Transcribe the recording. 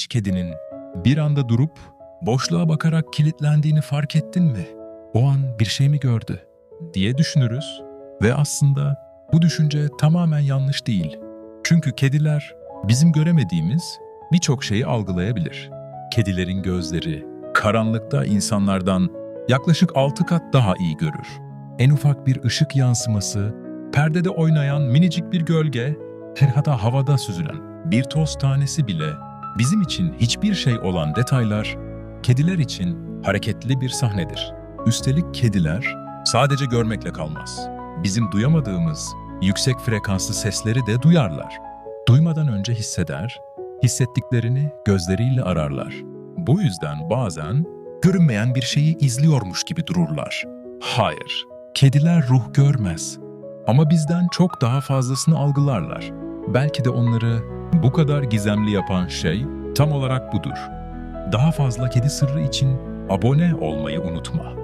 Hiç kedinin bir anda durup boşluğa bakarak kilitlendiğini fark ettin mi? O an bir şey mi gördü diye düşünürüz ve aslında bu düşünce tamamen yanlış değil. Çünkü kediler bizim göremediğimiz birçok şeyi algılayabilir. Kedilerin gözleri karanlıkta insanlardan yaklaşık 6 kat daha iyi görür. En ufak bir ışık yansıması, perdede oynayan minicik bir gölge, hatta havada süzülen bir toz tanesi bile bizim için hiçbir şey olan detaylar, kediler için hareketli bir sahnedir. Üstelik kediler sadece görmekle kalmaz. Bizim duyamadığımız yüksek frekanslı sesleri de duyarlar. Duymadan önce hisseder, hissettiklerini gözleriyle ararlar. Bu yüzden bazen görünmeyen bir şeyi izliyormuş gibi dururlar. Hayır, kediler ruh görmez. Ama bizden çok daha fazlasını algılarlar. Belki de onları bu kadar gizemli yapan şey tam olarak budur. Daha fazla kedi sırrı için abone olmayı unutma.